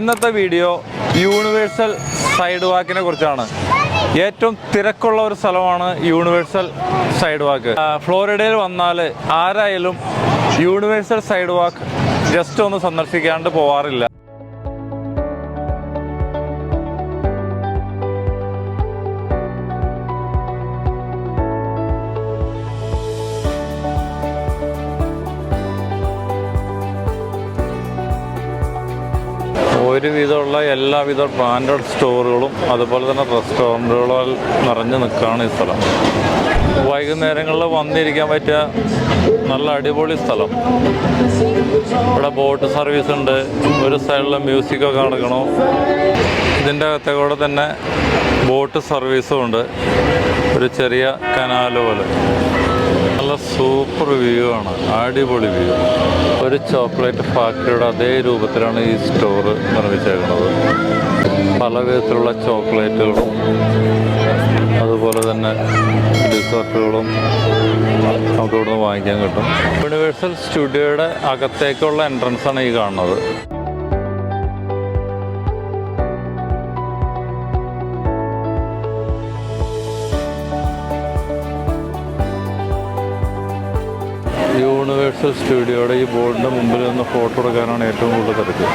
ഇന്നത്തെ video universal side വാക്കിനെ കുറിച്ചാണ്. ഏറ്റവും തിരക്കുള്ള ഒരു സ്ഥലമാണ് യൂണിവേഴ്സൽ സൈഡ് വാക്ക്. ഫ്ലോറിഡയിൽ വന്നാൽ ആരായാലും യൂണിവേഴ്സൽ സൈഡ് വാക്ക് ജസ്റ്റ് ഒന്ന് സന്ദർശിക്കാണ്ട് പോവാറില്ല. ഒരുവിധമുള്ള എല്ലാവിധ ബ്രാൻഡഡ് സ്റ്റോറുകളും അതുപോലെ തന്നെ റെസ്റ്റോറന്റുകളാൽ നിറഞ്ഞു നിൽക്കുകയാണ് ഈ സ്ഥലം. വൈകുന്നേരങ്ങളിൽ വന്നിരിക്കാൻ പറ്റിയ നല്ല അടിപൊളി സ്ഥലം. ഇവിടെ ബോട്ട് സർവീസ് ഉണ്ട്. ഒരു സൈഡിൽ മ്യൂസിക്കൊക്കെ നടക്കണോ. ഇതിന്റെ അകത്തെ കൂടെ തന്നെ ബോട്ട് സർവീസും ഉണ്ട്. ഒരു ചെറിയ കനാല് പോലെ. നല്ല സൂപ്പർ വ്യൂ ആണ്. അടിപൊളി വ്യൂ. ഒരു ചോക്ലേറ്റ് ഫാക്ടറിയുടെ അതേ രൂപത്തിലാണ് ഈ സ്റ്റോർ നിർമ്മിച്ചേക്കുന്നത്. പല വിധത്തിലുള്ള ചോക്ലേറ്റുകളും അതുപോലെ തന്നെ ഡിസർട്ടുകളും നമുക്ക് ഇവിടുന്ന് വാങ്ങിക്കാൻ കിട്ടും. യൂണിവേഴ്സൽ സ്റ്റുഡിയോയുടെ അകത്തേക്കുള്ള എൻട്രൻസ് ആണ് ഈ കാണുന്നത്. യൂണിവേഴ്സൽ സ്റ്റുഡിയോയുടെ ഈ ബോർഡിന്റെ മുമ്പിൽ നിന്ന് ഫോട്ടോ എടുക്കാനാണ് ഏറ്റവും കൂടുതൽ തിരക്ക്.